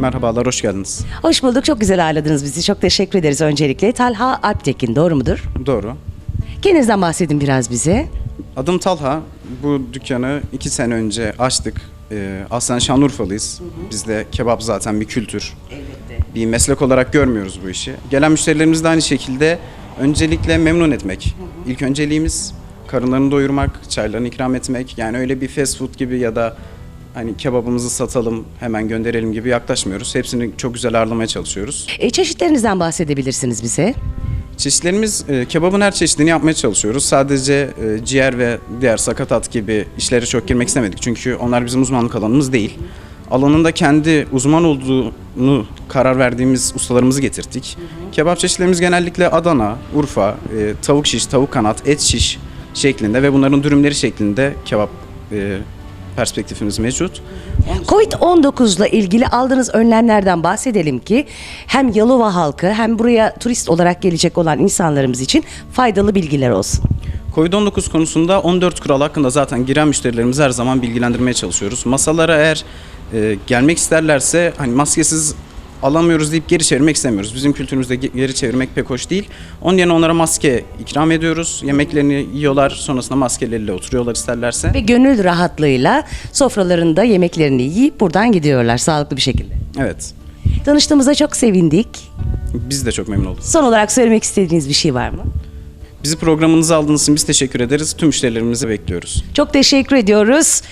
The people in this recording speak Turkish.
Merhabalar, hoş geldiniz. Hoş bulduk. Çok güzel ağırladınız bizi. Çok teşekkür ederiz öncelikle. Talha Alptekin doğru mudur? Doğru. Kendinizden bahsedin biraz bize. Adım Talha. Bu dükkanı iki sene önce açtık. Ee, aslen Şanlıurfalıyız. Bizde kebap zaten bir kültür. Bir meslek olarak görmüyoruz bu işi. Gelen müşterilerimiz de aynı şekilde öncelikle memnun etmek. İlk önceliğimiz karınlarını doyurmak, çaylarını ikram etmek. Yani öyle bir fast food gibi ya da hani kebabımızı satalım, hemen gönderelim gibi yaklaşmıyoruz. Hepsini çok güzel ağırlamaya çalışıyoruz. E, çeşitlerinizden bahsedebilirsiniz bize. Çeşitlerimiz e, kebabın her çeşidini yapmaya çalışıyoruz. Sadece e, ciğer ve diğer sakatat gibi işlere çok girmek istemedik. Çünkü onlar bizim uzmanlık alanımız değil. Alanında kendi uzman olduğunu karar verdiğimiz ustalarımızı getirdik. Kebap çeşitlerimiz genellikle Adana, Urfa, e, tavuk şiş, tavuk kanat, et şiş şeklinde ve bunların dürümleri şeklinde kebap e, perspektifimiz mevcut. Covid-19 ile ilgili aldığınız önlemlerden bahsedelim ki hem Yalova halkı hem buraya turist olarak gelecek olan insanlarımız için faydalı bilgiler olsun. Covid-19 konusunda 14 kural hakkında zaten giren müşterilerimizi her zaman bilgilendirmeye çalışıyoruz. Masalara eğer e, gelmek isterlerse hani maskesiz alamıyoruz deyip geri çevirmek istemiyoruz. Bizim kültürümüzde ge- geri çevirmek pek hoş değil. Onun yerine onlara maske ikram ediyoruz. Yemeklerini yiyorlar, sonrasında maskeleriyle oturuyorlar isterlerse. Ve gönül rahatlığıyla sofralarında yemeklerini yiyip buradan gidiyorlar sağlıklı bir şekilde. Evet. Tanıştığımıza çok sevindik. Biz de çok memnun olduk. Son olarak söylemek istediğiniz bir şey var mı? Bizi programınıza aldığınız için biz teşekkür ederiz. Tüm müşterilerimizi bekliyoruz. Çok teşekkür ediyoruz.